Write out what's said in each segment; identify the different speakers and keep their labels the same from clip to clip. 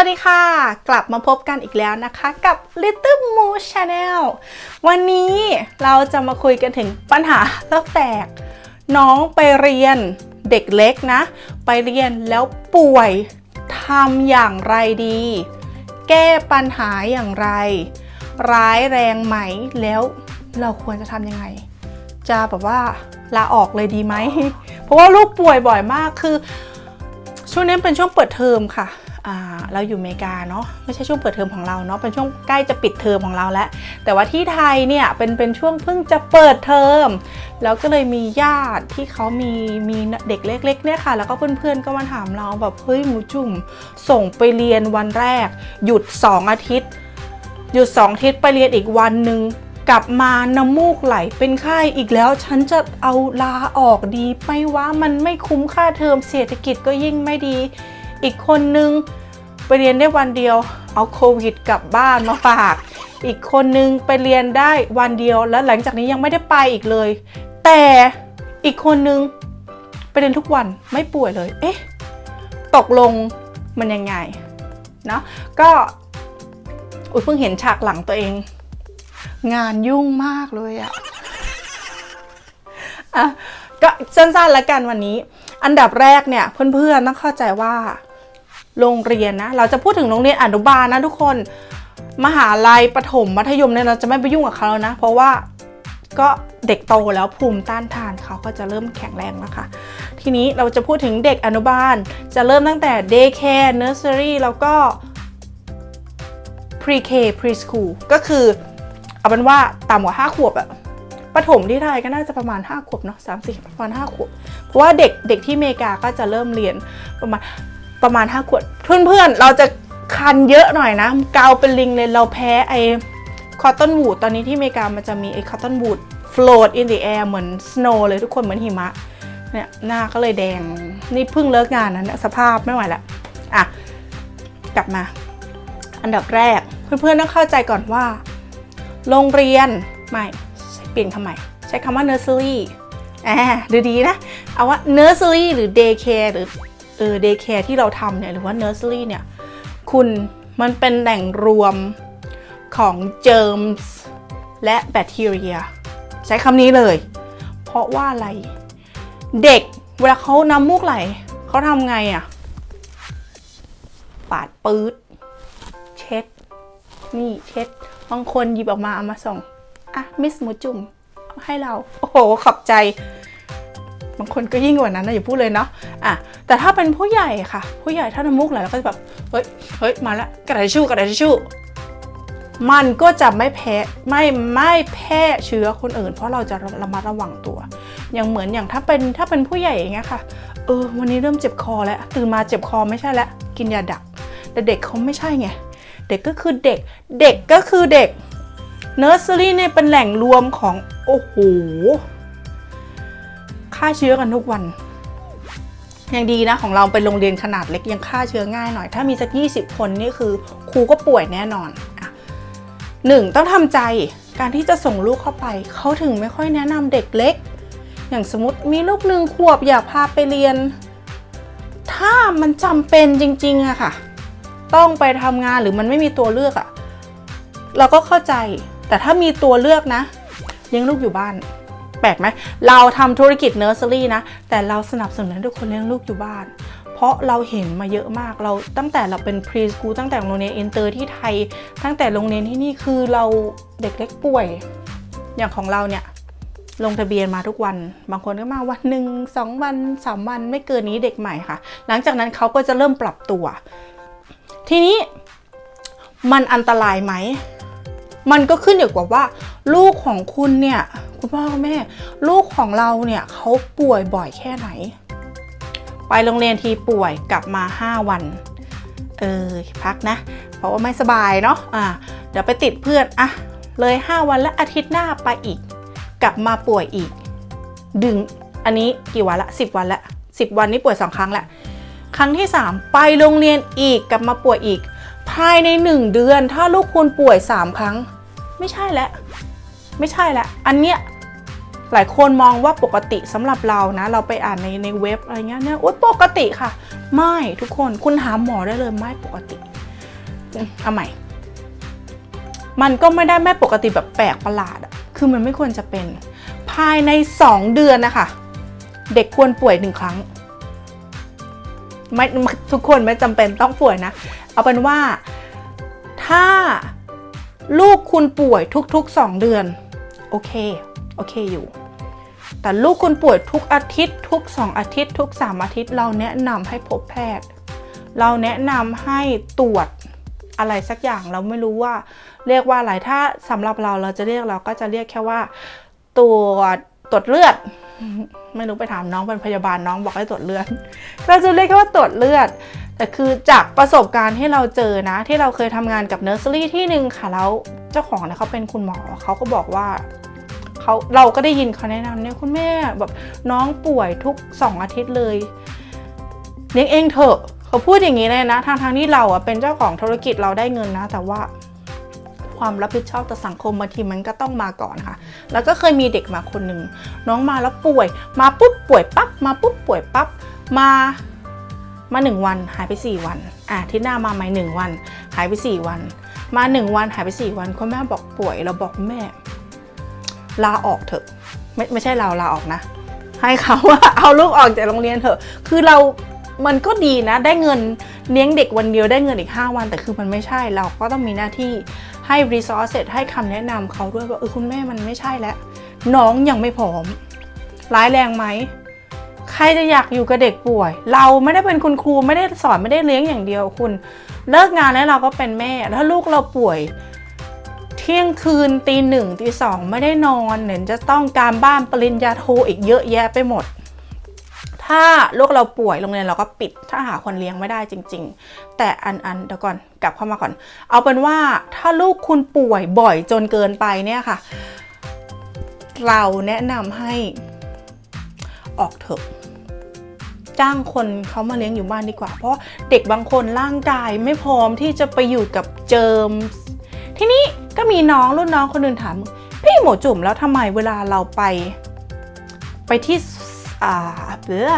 Speaker 1: วัสดีค่ะ กลับมาพบกันอีกแล้วนะคะกับ Little Moo Channel วันนี้เราจะมาคุยกันถึงปัญหาเลิกแตก น้องไปเรียนเด็กเล็กนะ ไปเรียนแล้วป่วยทำอย่างไรดี แก้ปัญหาอย่างไร ร้ายแรงไหมแล้วเราควรจะทำยังไง จะแบบว่าลาออกเลยดีไหม เพราะว่าลูกป่วยบ่อยมากคือ ช่วงนี้เป็นช่วงเปิดเทอมค่ะอ่า เราอยู่อเมริกาเนาะไม่ใช่ช่วงเปิดเทอมของเราเนาะเป็นช่วงใกล้จะปิดเทอมของเราแล้ว แต่ว่าที่ไทยเนี่ยเป็นเป็นช่วงเพิ่งจะเปิดเทอมแล้วก็เลยมีญาติที่เขามีมีเด็กเล็กๆเนี่ยค่ะ แล้วก็เพื่อนๆก็มาถามเราแบบเฮ้ยหมูจุ่มส่งไปเรียนวันแรก หยุด 2 อาทิตย์ หยุด 2 อาทิตย์ไปเรียนอีกวันหนึ่งกลับมาน้ำมูกไหลเป็นไข้อีกแล้ว ฉันจะเอาลาออกดีไหม่ว่ามันไม่คุ้มค่าเทอมเศรษฐกิจก็ยิ่งไม่ดี อีกคนนึง ไปเรียนได้วันเดียว เอาโควิดกลับบ้านมาฝาก อีกคนนึงไปเรียนได้วันเดียวแล้วหลังจากนี้ยังไม่ได้ไปอีกเลย แต่อีกคนนึงไปเรียนทุกวันไม่ป่วยเลย เอ๊ะ ตกลงมันยังไงเนาะก็อุ้ยเพิ่งเห็นฉากหลังตัวเอง งานยุ่งมากเลยอะอะก็สั้นๆแล้วกันวันนี้ อันดับแรกเนี่ยเพื่อนๆต้องเข้าใจว่า โรงเรียนนะ เราจะพูดถึงโรงเรียนอนุบาลนะทุกคน มหาลัยประถมมัธยมเนี่ยเราจะไม่ไปยุ่งกับเขาแล้วนะ เพราะว่าก็เด็กโตแล้วภูมิต้านทานเขาก็จะเริ่มแข็งแรงแล้วค่ะทีนี้เราจะพูดถึงเด็กอนุบาล จะเริ่มตั้งแต่ daycare nursery แล้วก็ pre-K preschool ก็คือ เอาเป็นว่าต่ำกว่า 5 ขวบอะประถมที่ไทยก็น่าจะประมาณ 5 ขวบเนาะสามสี่ประมาณ 5 ขวบ เพราะว่าเด็กเด็กที่อเมริกาก็จะเริ่มเรียนประมาณ ประมาณ 5 ขวบเพื่อนๆ เราจะคันเยอะหน่อยนะเกาเป็นลิงเลยเราแพ้ไอ้คอตตอนวูดตอนนี้ที่อเมริกามันจะมีไอ้คอตตอนวูด float in the air เหมือน snow เลยทุกคนเหมือนหิมะเนี่ยหน้าก็เลยแดงนี่เพิ่งเลิกงานนะเนี่ยสภาพไม่ไหวละอะ กลับมา อันดับแรก เพื่อนๆต้องเข้าใจก่อนว่า โรงเรียน ไม่ใช้เปลี่ยนคำใหม่ ใช้คำว่า nursery อ่าดูดีนะ เอาว่า nursery หรือ daycare หรือ เออ daycare ที่เราทำเนี่ยหรือว่า nursery เนี่ยคุณมันเป็นแหล่งรวมของ germs และแบคทีเรีย ใช้คำนี้เลย เพราะว่าอะไร เด็กเวลาเขาน้ำมูกไหลเขาทำไงอะ่ะ ปาดปื๊ด เช็ด นี่เช็ด บางคนหยิบออกมาเอามาส่ง อะ มิสหมูจุ่มให้เรา โอ้โห ขอบใจ บางคนก็ยิ่งกว่านั้นนะอย่าพูดเลยเนาะอะแต่ถ้าเป็นผู้ใหญ่ค่ะ ผู้ใหญ่ถ้าน้ำมูกไหลแล้วก็จะแบบเฮ้ยเฮ้ยมาล้วกระดาษทิชชู่กระดาษทิชชู่มันก็จะไม่แพ้ไม่ไม่แพร่เชื้อคนอื่น เพราะเราจะระมัดระวังตัวอย่างเหมือนอย่างถ้าเป็นถ้าเป็นผู้ใหญ่อย่างเงี้ยค่ะเออวันนี้เริ่มเจ็บคอแล้วตื่นมาเจ็บคอไม่ใช่แล้วกินยาดัก แต่เด็กเขาไม่ใช่ไงเด็กก็คือเด็ก เด็กก็คือเด็กเนอร์เซอรี่เนี่ยเป็นแหล่งรวมของโอ้โห ฆ่าเชื้อกันทุกวันยังดีนะของเราเป็นโรงเรียนขนาดเล็กยังฆ่าเชื้อง่ายหน่อย ถ้ามีสัก 20 คนนี่คือครูก็ป่วยแน่นอนหนึ่งต้องทำใจการที่จะส่งลูกเข้าไป เขาถึงไม่ค่อยแนะนำเด็กเล็ก อย่างสมมติมีลูกหนึ่งขวบอยากพาไปเรียน ถ้ามันจำเป็นจริงๆอะค่ะ ต้องไปทำงานหรือมันไม่มีตัวเลือกอะเราก็เข้าใจ แต่ถ้ามีตัวเลือกนะเลี้ยงลูกอยู่บ้าน แปลกไหมเราทำธุรกิจเนอร์เซอรี่นะ แต่เราสนับสนุนให้ทุกคนเลี้ยงลูกอยู่บ้าน เพราะเราเห็นมาเยอะมากเราตั้งแต่เราเป็นพรีสคูลตั้งแต่โรงเรียนอินเตอร์ที่ไทย ตั้งแต่โรงเรียนที่นี่คือเราเด็กเล็กป่วย อย่างของเราเนี่ยลงทะเบียนมาทุกวัน บางคนก็มาวันหนึ่งสองวันสามวันไม่เกินนี้เด็กใหม่ค่ะ หลังจากนั้นเขาก็จะเริ่มปรับตัว ทีนี้มันอันตรายไหม มันก็ขึ้นอยู่กับว่า ลูกของคุณเนี่ยคุณพ่อคุณแม่ ลูกของเราเนี่ยเขาป่วยบ่อยแค่ไหน ไปโรงเรียนทีป่วยกลับมา 5 วันเออพักนะ เพราะว่าไม่สบายเนาะอ่าเดี๋ยวไปติดเพื่อนอะเลย 5 วันแล้วอาทิตย์หน้าไปอีก กลับมาป่วยอีก ดึงอันนี้กี่วันละ 10 วันละ 10 วันนี้ป่วย 2 ครั้งละครั้งที่ 3 ไปโรงเรียนอีกกลับมาป่วยอีกายใน 1 เดือน ถ้าลูกคุณป่วย 3 ครั้ง ไม่ใช่แล้วไม่ใช่แล้วอันเนี้ยหลายคนมองว่าปกติสำหรับเรานะ เราไปอ่านในในเว็บอะไรเงี้ยเนี่ยโอ๊ยปกติค่ะ ไม่ทุกคนคุณหาหมอได้เลยไม่ปกติเอาใหม่ มันก็ไม่ได้ไม่ปกติแบบแปลกประหลาดอะคือมันไม่ควรจะเป็น ภายใน 2 เดือนนะคะ เด็กควรป่วยหนึ่งครั้งไม่ทุกคนไม่จำเป็นต้องป่วยนะ เอาเป็นว่า ถ้าลูกคุณป่วยทุกๆ 2 เดือน โอเค โอเคอยู่ แต่ลูกคุณป่วยทุกอาทิตย์ ทุก 2 อาทิตย์ ทุก 3 อาทิตย์ เราแนะนำให้พบแพทย์ เราแนะนำให้ตรวจอะไรสักอย่างเราไม่รู้ว่า เรียกว่าอะไรถ้าสำหรับเราเราจะเรียกเราก็จะเรียกแค่ว่าตรวจตรวจเลือด ไม่รู้ไปถามน้องเป็นพยาบาลน้องบอกให้ตรวจเลือด เราจะเรียกแค่ว่าตรวจเลือด แต่คือจากประสบการณ์ที่เราเจอนะ ที่เราเคยทำงานกับเนอร์เซอรี่ที่หนึ่งค่ะแล้วเจ้าของเนี่ยเขาเป็นคุณหมอเขาก็บอกว่าเขาเราก็ได้ยินเขาแนะนำเนี่ยคุณแม่แบบน้องป่วยทุกสองอาทิตย์เลยเลี้ยงเองเถอะเขาพูดอย่างนี้เลยนะทางทางที่เราอะเป็นเจ้าของธุรกิจเราได้เงินนะ แต่ว่าความรับผิดชอบต่อสังคมบางทีมันก็ต้องมาก่อนค่ะ แล้วก็เคยมีเด็กมาคนหนึ่งน้องมาแล้วป่วย มาปุ๊บป่วยปั๊บมาปุ๊บป่วยปั๊บมา มาหนึ่งวันหายไปสี่วันอะที่หน้ามาใหม่หนึ่งวัน หายไปสี่วัน มาหนึ่งวันหายไปสี่วันคุณแม่บอกป่วยเราบอกแม่ ลาออกเถอะ ไม่ไม่ใช่เราลาออกนะ ให้เขาว่าเอาลูกออกจากโรงเรียนเถอะ คือเรามันก็ดีนะ ได้เงินเลี้ยงเด็กวันเดียวได้เงินอีก 5 วัน แต่คือมันไม่ใช่เราก็ต้องมีหน้าที่ให้ resource ให้คำแนะนำเขาด้วยว่าเออคุณแม่มันไม่ใช่แล้วน้องยังไม่พร้อม ร้ายแรงไหม ใครจะอยากอยู่กับเด็กป่วย เราไม่ได้เป็นคุณครูไม่ได้สอนไม่ได้เลี้ยงอย่างเดียวคุณ เลิกงานแล้วเราก็เป็นแม่ ถ้าลูกเราป่วย เที่ยงคืนตีหนึ่งตีสองไม่ได้นอนเนี่ยจะต้องการบ้านปริญญาโทอีกเยอะแยะไปหมด ถ้าลูกเราป่วยโรงเรียนเราก็ปิด ถ้าหาคนเลี้ยงไม่ได้จริง ๆ แต่อันอันเดี๋ยวก่อนกลับเข้ามาก่อน เอาเป็นว่าถ้าลูกคุณป่วยบ่อยจนเกินไปเนี่ยค่ะ เราแนะนำให้ออกเถอะ จ้างคนเขามาเลี้ยงอยู่บ้านดีกว่า เพราะเด็กบางคนร่างกายไม่พร้อมที่จะไปอยู่กับเจิม ทีนี้ก็มีน้องรุ่นน้องคนอื่นถามพี่หมูจุ่มแล้วทำไมเวลาเราไป ไปที่อ่าเบื่อ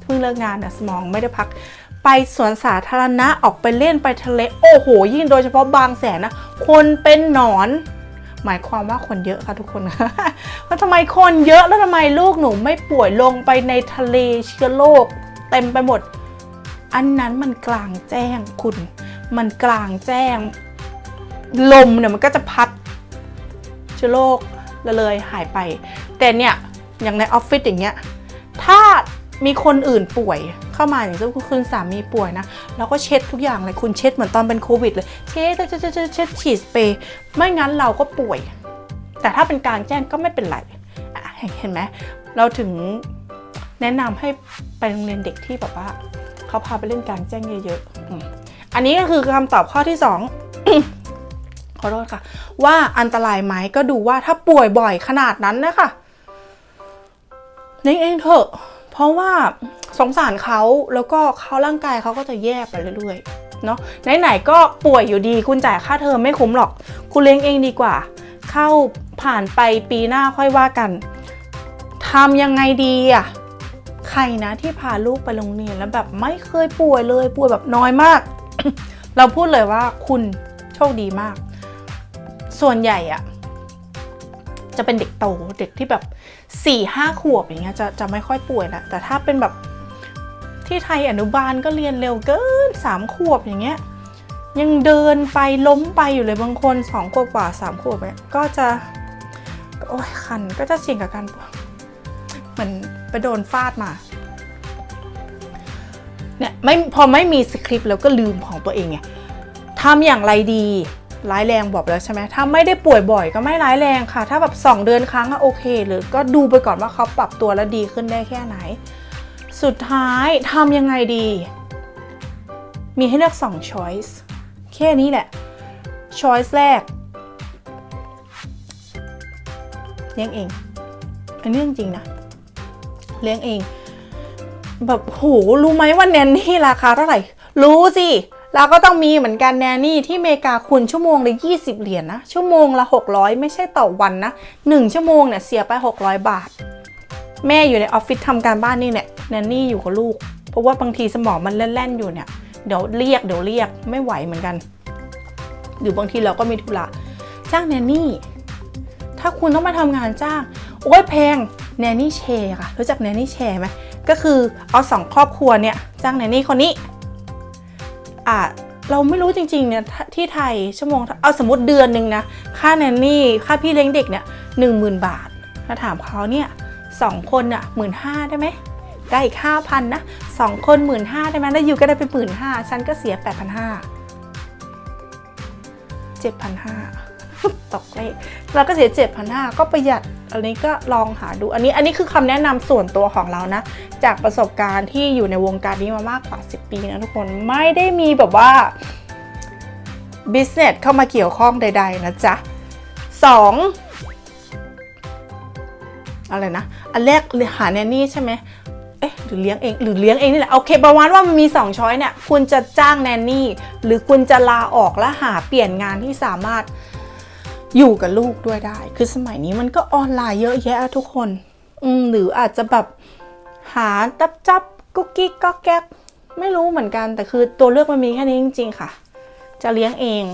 Speaker 1: เพิ่งเลิกงานอะสมองไม่ได้พัก ไปสวนสาธารณะออกไปเล่นไปทะเล โอ้โห ยิ่งโดยเฉพาะบางแสนนะคนเป็นหนอน หมายความว่าคนเยอะค่ะทุกคนแล้วทำไมคนเยอะแล้วทำไมลูกหนูไม่ป่วยลงไปในทะเลเชื้อโรคเต็มไปหมด อันนั้นมันกลางแจ้งคุณ มันกลางแจ้ง ลมเนี่ยมันก็จะพัดเชื้อโรคละเลยหายไป แต่เนี่ยอย่างในออฟฟิศอย่างเงี้ยถ้า มีคนอื่นป่วยเข้ามาอย่างเช่นคุณสามีป่วยนะเราก็เช็ดทุกอย่างเลยคุณเช็ดเหมือนตอนเป็นโควิดเลยเช็ดเช็ดเช็ดเช็ดเช็ดฉีดสเปรย์ไม่งั้นเราก็ป่วย แต่ถ้าเป็นกลางแจ้งก็ไม่เป็นไรเห็นไหมเราถึงแนะนำให้ไปโรงเรียนเด็กที่แบบว่าเขาพาไปเล่นกลางแจ้งเยอะๆอันนี้ก็คือคำตอบข้อที่สองขอโทษค่ะ ว่าอันตรายไหมก็ดูว่าถ้าป่วยบ่อยขนาดนั้นนะคะเลี้ยงเองเถอะ เพราะว่าสงสารเขาแล้วก็เขาร่างกายเขาก็จะแย่ไปเรื่อยๆเนาะไหนๆก็ป่วยอยู่ดีคุณจ่ายค่าเทอมไม่คุ้มหรอก คุณเลี้ยงเองดีกว่า เข้าผ่านไปปีหน้าค่อยว่ากันทำยังไงดีอะใครนะที่พาลูกไปโรงเรียนแล้วแบบไม่เคยป่วยเลยป่วยแบบน้อยมาก เราพูดเลยว่าคุณโชคดีมาก ส่วนใหญ่อะ จะเป็นเด็กโตเด็กที่แบบ4ี่ห้าขวบอย่างเงี้ยจะจะไม่ค่อยป่วยละแต่ถ้าเป็นแบบที่ไทยอนุบาลก็เรียนเร็วเกินสามขวบอย่างเงี้ยยังเดินไปล้มไปอยู่เลยบางคนสองขวบกว่าสามขวบเนี่ยก็จะโอ้ยคันก็จะเสี่ยงกับการเหมือนไปโดนฟาดมาเนี่ยไม่พอไม่มีสคริปต์แล้วก็ลืมของตัวเองไงทำอย่างไรดี ร้ายแรงบอกแล้วใช่ไหมถ้าไม่ได้ป่วยบ่อยก็ไม่ร้ายแรงค่ะ ถ้าแบบ 2 เดือนครั้งก็โอเค หรือก็ดูไปก่อนว่าเขาปรับตัวแล้วดีขึ้นได้แค่ไหน สุดท้ายทำยังไงดี มีให้เลือก2 choice แค่นี้แหละ choice แรกเลี้ยงเอง อันนี้จริงนะ เลี้ยงเอง แบบโหรู้ไหมว่าแนนนี่ราคาเท่าไหร่ รู้สิ เราก็ต้องมีเหมือนกันแนนนี่ที่อเมริกาคุณชั่วโมงละ20 เหรียญนะ ชั่วโมงละ 600 ไม่ใช่ต่อวันนะ 1 ชั่วโมงเนี่ยเสียไป 600 บาท แม่อยู่ในออฟฟิศทำการบ้านนี่เนี่ยแนนนี่อยู่กับลูก เพราะว่าบางทีสมองมันแล่นๆอยู่เนี่ยเดี๋ยวเรียกเดี๋ยวเรียกไม่ไหวเหมือนกัน หรือบางทีเราก็มีธุระจ้างแนนนี่ถ้าคุณต้องมาทำงานจ้างโอ้ยแพงแนนนี่แชร์ค่ะรู้จักแนนนี่แชร์ไหมก็คือเอาสองครอบครัวเนี่ยจ้างแนนนี่คนนี้ อาจเราไม่รู้จริงๆเนี่ยที่ไทยชั่วโมงเอาสมมติเดือนหนึ่งนะค่าแนนนี่ค่าพี่เลี้ยงเด็กเนี่ยหนึ่งหมื่นบาทถ้าถามเขาเนี่ยสองคนอะหมื่นห้าได้ไหมได้อีกห้าพันนะสองคนหมื่นห้าได้ไหมแล้วอยู่ก็ได้เป็นหมื่นห้าฉันก็เสียแปดพันห้าเจ็ดพันห้า ตกเลขเราก็เสียเจ็ดพันห้าก็ประหยัดอันนี้ก็ลองหาดูอันนี้อันนี้คือคำแนะนำส่วนตัวของเรานะ จากประสบการณ์ที่อยู่ในวงการนี้มามากกว่า 10 ปีนะทุกคนไม่ได้มีแบบว่า business เข้ามาเกี่ยวข้องใด ๆ นะจ๊ะสองอะไรนะ อันแรกหาแนนนี่ใช่ไหมเอ๊ะหรือเลี้ยงเองหรือเลี้ยงเองนี่แหละโอเคประมาณว่ามันมี 2 ช้อยเนี่ย คุณจะจ้างแนนนี่ หรือคุณจะลาออกแล้วหาเปลี่ยนงานที่สามารถ อยู่กับลูกด้วยได้ คือสมัยนี้มันก็ออนไลน์เยอะแยะทุกคน อืมหรืออาจจะแบบหาจับจับกุ๊กกิ๊กก็แก๊กไม่รู้เหมือนกัน แต่คือตัวเลือกมันมีแค่นี้จริง ๆ ค่ะ จะเลี้ยงเอง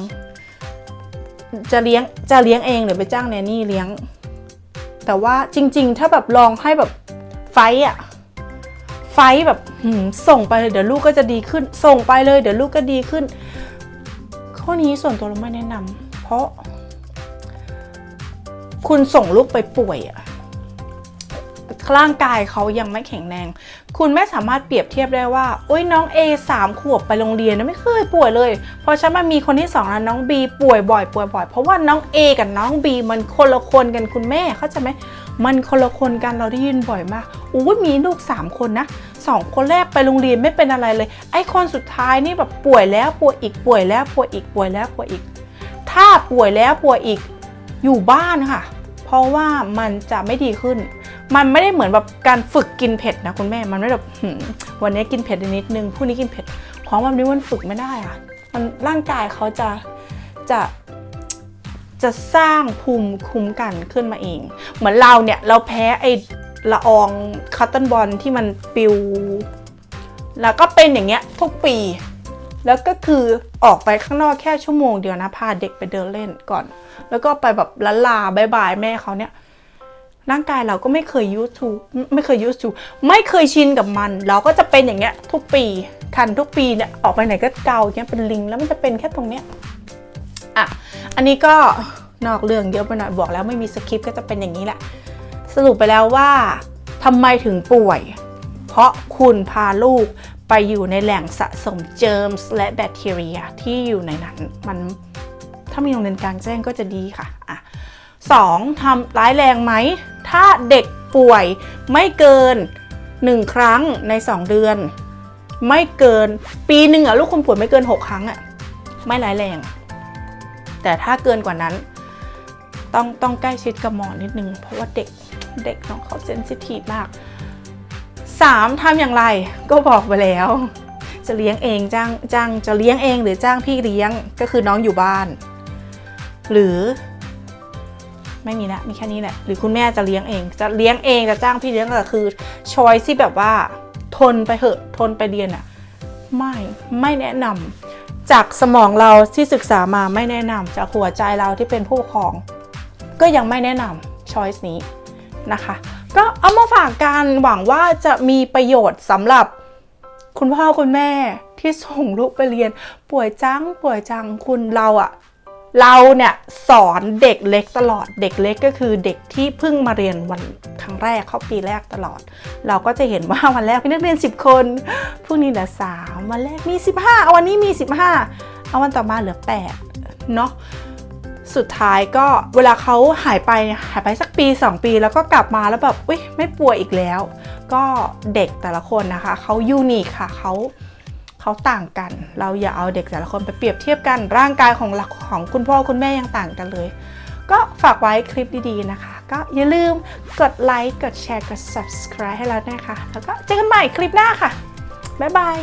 Speaker 1: จะเลี้ยงจะเลี้ยงเองหรือไปจ้างแนนี่เลี้ยง แต่ว่าจริง ๆ ถ้าแบบลองให้แบบไฟท์อะไฟท์แบบส่งไปเลยเดี๋ยวลูกก็จะดีขึ้น ส่งไปเลย เดี๋ยวลูกก็ดีขึ้น ข้อนี้ส่วนตัวเราไม่แนะนำเพราะ คุณส่งลูกไปป่วยอะร่างกายเขายังไม่แข็งแรง คุณไม่สามารถเปรียบเทียบได้ว่า โอ้ยน้อง A สามขวบไปโรงเรียนนะไม่เคยป่วยเลยพอฉันมามีคนที่สองแล้วน้อง B ป่วยบ่อยป่วยบ่อย เพราะว่าน้อง A กับน้อง B มันคนละคนกันคุณแม่เข้าใจไหม มันคนละคนกันเราได้ยินบ่อยมากอู้มีลูก 3 คนนะสองคนแรกไปโรงเรียนไม่เป็นอะไรเลย ไอ้คนสุดท้ายนี่แบบป่วยแล้วป่วยอีกป่วยแล้วป่วยอีกป่วยแล้วป่วยอีก ถ้าป่วยแล้วป่วยอีก อยู่บ้านค่ะ เพราะว่ามันจะไม่ดีขึ้น มันไม่ได้เหมือนแบบการฝึกกินเผ็ดนะคุณแม่ มันไม่แบบวันนี้กินเผ็ดนิดนึงพรุ่งนี้กินเผ็ด ของแบบนี้มันฝึกไม่ได้อะมันร่างกายเขาจะจะจะสร้างภูมิคุ้มกันขึ้นมาเอง เหมือนเราเนี่ยเราแพ้ไอละอองคัตเติลบอลที่มันปิว แล้วก็เป็นอย่างเงี้ยทุกปี แล้วก็คือออกไปข้างนอกแค่ชั่วโมงเดียวนะพาเด็กไปเดินเล่นก่อน แล้วก็ไปแบบละลาบายบายแม่เขาเนี่ย ร่างกายเราก็ไม่เคยยูทูไม่เคยยูทูไม่เคยชินกับมัน เราก็จะเป็นอย่างเงี้ยทุกปีคันทุกปีเนี่ยออกไปไหนก็เกาอย่างเงี้ยเป็นลิงแล้วมันจะเป็นแค่ตรงเนี้ยอะอันนี้ก็นอกเรื่องเยอะไปหน่อยบอกแล้วไม่มีสคริปต์ก็จะเป็นอย่างนี้แหละ สรุปไปแล้วว่าทำไมถึงป่วย เพราะคุณพาลูก ไปอยู่ในแหล่งสะสมเจอร์มส์และแบคทีเรียที่อยู่ในนั้นมันถ้ามีโรงเรียนกลางแจ้งก็จะดีค่ะอะสองทำร้ายแรงไหม ถ้าเด็กป่วยไม่เกิน 1 ครั้งใน 2 เดือน ไม่เกินปีหนึ่งอะลูกคุณป่วยไม่เกิน 6 ครั้งอะไม่ร้ายแรง แต่ถ้าเกินกว่านั้น ต้องต้องใกล้ชิดกับหมอนิดนึง เพราะว่าเด็กเด็กน้องเขาเซนซิทีฟมาก 3ทำอย่างไรก็บอกไปแล้ว จะเลี้ยงเองจ้างจ้างจะเลี้ยงเองหรือจ้างพี่เลี้ยงก็คือน้องอยู่บ้าน หรือ ไม่มีละมีแค่นี้แหละหรือคุณแม่จะเลี้ยงเอง จะเลี้ยงเองจะจ้างพี่เลี้ยงก็คือชอยที่แบบว่า ทนไปเหอะทนไปเรียนอะไม่ไม่แนะนำจากสมองเราที่ศึกษามาไม่แนะนำจากหัวใจเราที่เป็นผู้ปกครอง ก็ยังไม่แนะนำช้อยส์นี้นะคะ ก็เอามาฝากกันหวังว่าจะมีประโยชน์สำหรับคุณพ่อคุณแม่ที่ส่งลูกไปเรียน ป่วยจังป่วยจังคุณเราอะเราเนี่ยสอนเด็กเล็กตลอดเด็กเล็กก็คือเด็กที่เพิ่งมาเรียนวันครั้งแรกเข้าปีแรกตลอด เราก็จะเห็นว่าวันแรกมีนักเรียน 10 คนพรุ่งนี้เหลือ3วันแรกมี 15เอาวันนี้มี 15เอาวันต่อมาเหลือ8เนาะ สุดท้ายก็เวลาเขาหายไปหายไปสักปี 2 ปี แล้วก็กลับมาแล้วแบบอุ้ยไม่ป่วยอีกแล้ว ก็เด็กแต่ละคนนะคะเขายูนิคค่ะเขาเขาต่างกัน เราอย่าเอาเด็กแต่ละคนไปเปรียบเทียบกันร่างกายของหลักของคุณพ่อคุณแม่ยังต่างกันเลย ก็ฝากไว้คลิปดีๆนะคะ ก็อย่าลืมกดไลค์กดแชร์กด subscribe ให้เราด้วยค่ะแล้วก็เจอกันใหม่คลิปหน้าค่ะ บ๊ายบาย